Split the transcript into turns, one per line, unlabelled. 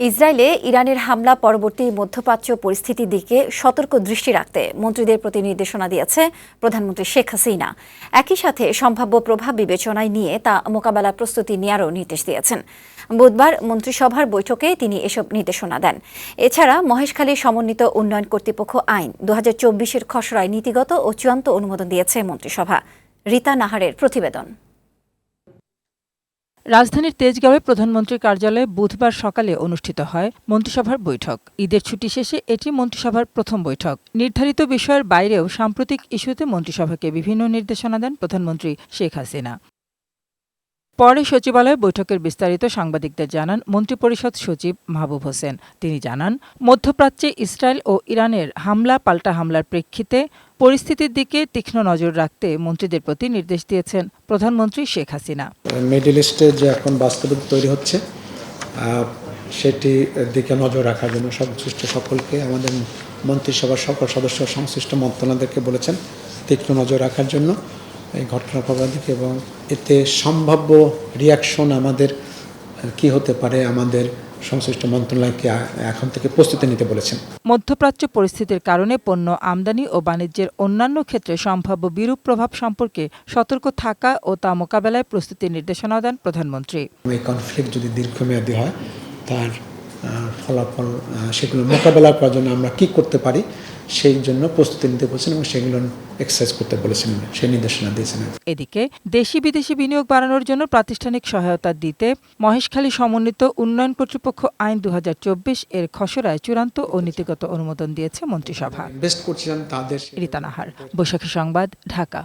ইসরায়েলে ইরানের হামলা পরবর্তী মধ্যপ্রাচ্য পরিস্থিতির দিকে সতর্ক দৃষ্টি রাখতে মন্ত্রীদের প্রতি নির্দেশনা দিয়েছে প্রধানমন্ত্রী শেখ হাসিনা। একই সাথে সম্ভাব্য প্রভাব বিবেচনায় নিয়ে তা মোকাবেলা প্রস্তুতি নেওয়ারও নির্দেশ দিয়েছেন। বুধবার মন্ত্রিসভার বৈঠকে তিনি এসব নির্দেশনা দেন। এছাড়া মহেশখালী সমন্বিত উন্নয়ন কর্তৃপক্ষ আইন দু হাজার খসড়ায় নীতিগত ও চূড়ান্ত অনুমোদন দিয়েছে মন্ত্রিসভা। রীতা নাহারের প্রতিবেদন।
রাজধানীর তেজগাঁওয়ে প্রধানমন্ত্রীর কার্যালয়ে বুধবার সকালে অনুষ্ঠিত হয় মন্ত্রিসভার বৈঠক। ঈদের ছুটি শেষে এটি মন্ত্রিসভার প্রথম বৈঠক। নির্ধারিত বিষয়ের বাইরেও সাম্প্রতিক ইস্যুতে মন্ত্রিসভাকে বিভিন্ন নির্দেশনা দেন প্রধানমন্ত্রী শেখ হাসিনা। পরে সচিবালয়ে বৈঠকের বিস্তারিত সাংবাদিকদের জানান মন্ত্রিপরিষদ সচিব মাহবুব হোসেন। তিনি জানান, মধ্যপ্রাচ্যে ইসরায়েল ও ইরানের হামলা, পাল্টা হামলার প্রেক্ষিতে পরিস্থিতির দিকে তীক্ষ্ণ নজর রাখতে মন্ত্রীদের প্রতি নির্দেশ দিয়েছেন প্রধানমন্ত্রী শেখ হাসিনা।
মিডিল ইস্টে যে এখন বাস্তবতা তৈরি হচ্ছে সেটির দিকে নজর রাখার জন্য সংশ্লিষ্ট সকলকে আমাদের মন্ত্রিসভার সকল সদস্য সংশ্লিষ্ট মন্ত্রণালয়দেরকে বলেছেন, তীক্ষ্ণ নজর রাখার জন্য। এই ঘটনা প্রবাহ দিকে এবং এতে সম্ভাব্য রিয়াকশন আমাদের কি হতে পারে আমাদের সংশ্লিষ্ট মন্ত্রণালয়কে এখন থেকে প্রস্তুতি নিতে বলেছেন।
মধ্যপ্রাচ্য পরিস্থিতির কারণে পণ্য আমদানি ও বাণিজ্যের অন্যান্য ক্ষেত্রে সম্ভাব্য বিরূপ প্রভাব সম্পর্কে সতর্ক থাকা ও তা মোকাবেলায় প্রস্তুতির নির্দেশনা দেন প্রধানমন্ত্রী।
এই কনফ্লিক্ট যদি দীর্ঘমেয়াদী হয় তার ফলাফল সেগুলো মোকাবেলা করার জন্য আমরা কি করতে পারি সেই জন্য প্রস্তুতি নিতে বলছেন এবং সেগুলো এক্সারসাইজ করতে বলেছেন সেই নির্দেশনা দিয়েছেন
এদিকে দেশি বিদেশি বিনিয়োগ বাড়ানোর জন্য প্রাতিষ্ঠানিক সহায়তা দিতে মহেশখালী সমন্বিত উন্নয়ন কর্তৃপক্ষ আইন দু হাজার চব্বিশ এর খসড়ায় চূড়ান্ত ও নীতিগত অনুমোদন দিয়েছে মন্ত্রিসভা।
ইনভেস্ট করছিলেন তাদের
রীতা নাহার বৈশাখী সংবাদ ঢাকা।